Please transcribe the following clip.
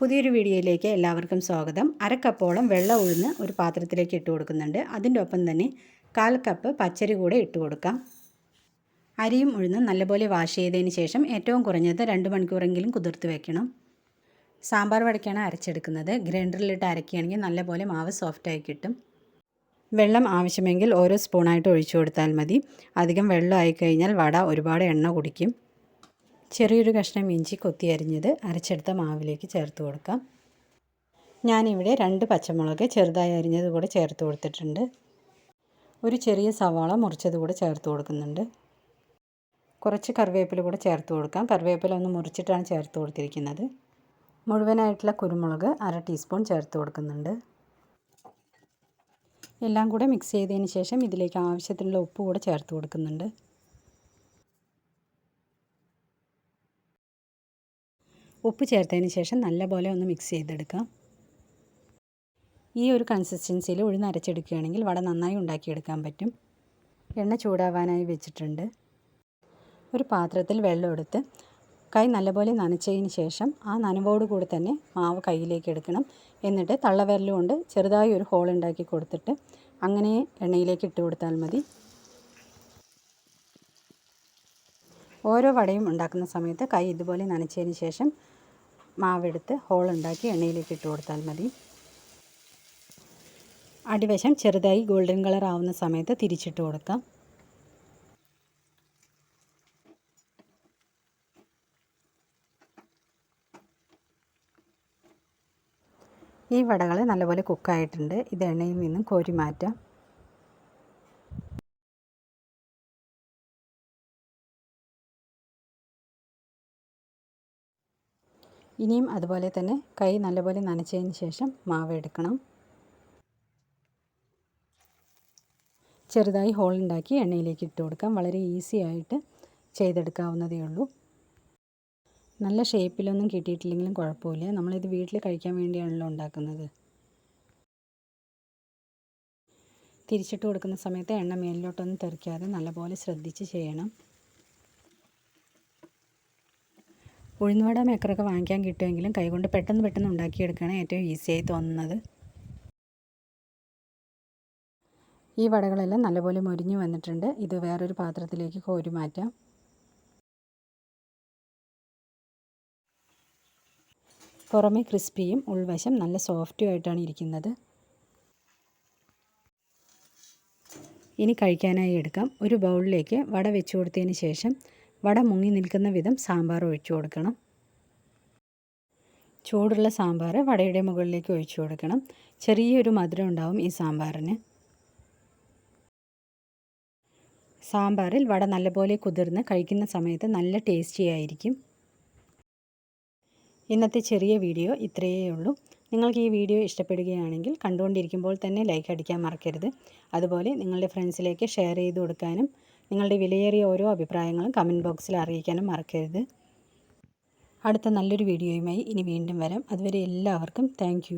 പുതിയൊരു വീഡിയോയിലേക്ക് എല്ലാവർക്കും സ്വാഗതം. അരക്കപ്പോളം വെള്ളം ഉഴുന്ന് ഒരു പാത്രത്തിലേക്ക് ഇട്ട് കൊടുക്കുന്നുണ്ട്. അതിന്റെ ഒപ്പം തന്നെ കാൽ കപ്പ് പച്ചരി കൂടെ ഇട്ട് കൊടുക്കാം. അരിയും ഉഴുന്ന് നല്ലപോലെ വാഷ് ചെയ്തതിന് ശേഷം ഏറ്റവും കുറഞ്ഞത് രണ്ട് മണിക്കൂറെങ്കിലും കുതിർത്ത് വെക്കണം. സാമ്പാർ വടക്കാണ് അരച്ചെടുക്കുന്നത്. ഗ്രൈൻഡറിലിട്ട് അരക്കുകയാണെങ്കിൽ നല്ലപോലെ മാവ് സോഫ്റ്റായി കിട്ടും. വെള്ളം ആവശ്യമെങ്കിൽ ഓരോ സ്പൂണായിട്ട് ഒഴിച്ചു കൊടുത്താൽ മതി. അധികം വെള്ളം ആയിക്കഴിഞ്ഞാൽ വട ഒരുപാട് എണ്ണ കുടിക്കും. ചെറിയൊരു കഷ്ണം ഇഞ്ചി കൊത്തി അരിഞ്ഞത് അരച്ചെടുത്ത മാവിലേക്ക് ചേർത്ത് കൊടുക്കാം. ഞാനിവിടെ രണ്ട് പച്ചമുളക് ചെറുതായി അരിഞ്ഞത് കൂടെ ചേർത്ത് കൊടുത്തിട്ടുണ്ട്. ഒരു ചെറിയ സവാള മുറിച്ചത് കൂടെ ചേർത്ത് കൊടുക്കുന്നുണ്ട്. കുറച്ച് കറിവേപ്പില കൂടെ ചേർത്ത് കൊടുക്കാം. കറിവേപ്പില ഒന്ന് മുറിച്ചിട്ടാണ് ചേർത്ത് കൊടുത്തിരിക്കുന്നത്. മുഴുവനായിട്ടുള്ള കുരുമുളക് അര ടീസ്പൂൺ ചേർത്ത് കൊടുക്കുന്നുണ്ട്. എല്ലാം കൂടെ മിക്സ് ചെയ്തതിന് ശേഷം ഇതിലേക്ക് ആവശ്യത്തിനുള്ള ഉപ്പ് കൂടെ ചേർത്ത് കൊടുക്കുന്നുണ്ട്. ഉപ്പ് ചേർത്തതിന് ശേഷം നല്ലപോലെ ഒന്ന് മിക്സ് ചെയ്തെടുക്കാം. ഈ ഒരു കൺസിസ്റ്റൻസിയിൽ ഉഴുന്ന് അരച്ചെടുക്കുകയാണെങ്കിൽ വട നന്നായി ഉണ്ടാക്കിയെടുക്കാൻ പറ്റും. എണ്ണ ചൂടാവാനായി വെച്ചിട്ടുണ്ട്. ഒരു പാത്രത്തിൽ വെള്ളം എടുത്ത് കൈ നല്ലപോലെ നനച്ചതിന് ശേഷം ആ നനവോട് കൂടി തന്നെ മാവ് കയ്യിലേക്ക് എടുക്കണം. എന്നിട്ട് തള്ളവിരൽ കൊണ്ട് ചെറുതായി ഒരു ഹോൾ ഉണ്ടാക്കി കൊടുത്തിട്ട് അങ്ങനെ എണ്ണയിലേക്ക് ഇട്ട് കൊടുത്താൽ മതി. ഓരോ വടയും ഉണ്ടാക്കുന്ന സമയത്ത് കൈ ഇതുപോലെ നനച്ചതിന് ശേഷം മാവെടുത്ത് ഹോൾ ഉണ്ടാക്കി എണ്ണയിലേക്ക് ഇട്ട് കൊടുത്താൽ മതി. അടിവശം ചെറുതായി ഗോൾഡൻ കളർ ആവുന്ന സമയത്ത് തിരിച്ചിട്ട് കൊടുക്കാം. ഈ വടകൾ നല്ലപോലെ കുക്കായിട്ടുണ്ട്. ഇത് എണ്ണയിൽ നിന്നും കോരി മാറ്റാം. ഇനിയും അതുപോലെ തന്നെ കൈ നല്ലപോലെ നനച്ചതിന് ശേഷം മാവ് എടുക്കണം. ചെറുതായി ഹോൾ ഉണ്ടാക്കി എണ്ണയിലേക്ക് ഇട്ട് കൊടുക്കാം. വളരെ ഈസി ആയിട്ട് ചെയ്തെടുക്കാവുന്നതേ ഉള്ളൂ. നല്ല ഷേപ്പിലൊന്നും കിട്ടിയിട്ടില്ലെങ്കിലും കുഴപ്പമില്ല. നമ്മളിത് വീട്ടിൽ കഴിക്കാൻ വേണ്ടിയാണല്ലോ ഉണ്ടാക്കുന്നത്. തിരിച്ചിട്ട് കൊടുക്കുന്ന സമയത്ത് എണ്ണ മേലിലോട്ടൊന്നും തെറിക്കാതെ നല്ലപോലെ ശ്രദ്ധിച്ച് ചെയ്യണം. ഉഴുന്നുവട മേക്കറൊക്കെ വാങ്ങിക്കാൻ കിട്ടുമെങ്കിലും കൈകൊണ്ട് പെട്ടെന്ന് പെട്ടെന്ന് ഉണ്ടാക്കിയെടുക്കുകയാണ് ഏറ്റവും ഈസിയായി തോന്നുന്നത്. ഈ വടകളെല്ലാം നല്ലപോലെ മുരിഞ്ഞു വന്നിട്ടുണ്ട്. ഇത് വേറൊരു പാത്രത്തിലേക്ക് കോരി മാറ്റാം. പുറമെ ക്രിസ്പിയും ഉൾവശം നല്ല സോഫ്റ്റും ആയിട്ടാണ് ഇരിക്കുന്നത്. ഇനി കഴിക്കാനായി എടുക്കാം. ഒരു ബൗളിലേക്ക് വട വെച്ചു കൊടുത്തതിന് ശേഷം വട മുങ്ങി നിൽക്കുന്ന വിധം സാമ്പാർ ഒഴിച്ചു കൊടുക്കണം. ചൂടുള്ള സാമ്പാർ വടയുടെ മുകളിലേക്ക് ഒഴിച്ചു കൊടുക്കണം. ചെറിയൊരു മധുരം ഉണ്ടാവും ഈ സാമ്പാറിന്. സാമ്പാറിൽ വട നല്ലപോലെ കുതിർന്ന് കഴിക്കുന്ന സമയത്ത് നല്ല ടേസ്റ്റി ആയിരിക്കും. ഇന്നത്തെ ചെറിയ വീഡിയോ ഇത്രയേ ഉള്ളൂ. നിങ്ങൾക്ക് ഈ വീഡിയോ ഇഷ്ടപ്പെടുകയാണെങ്കിൽ കണ്ടുകൊണ്ടിരിക്കുമ്പോൾ തന്നെ ലൈക്ക് അടിക്കാൻ മറക്കരുത്. അതുപോലെ നിങ്ങളുടെ ഫ്രണ്ട്സിലേക്ക് ഷെയർ ചെയ്ത് കൊടുക്കാനും നിങ്ങളുടെ വിലയേറിയ ഓരോ അഭിപ്രായങ്ങളും കമന്റ് ബോക്സിൽ അറിയിക്കാനും മറക്കരുത്. അടുത്ത നല്ലൊരു വീഡിയോയുമായി ഇനി വീണ്ടും വരാം. അതുവരെ എല്ലാവർക്കും താങ്ക്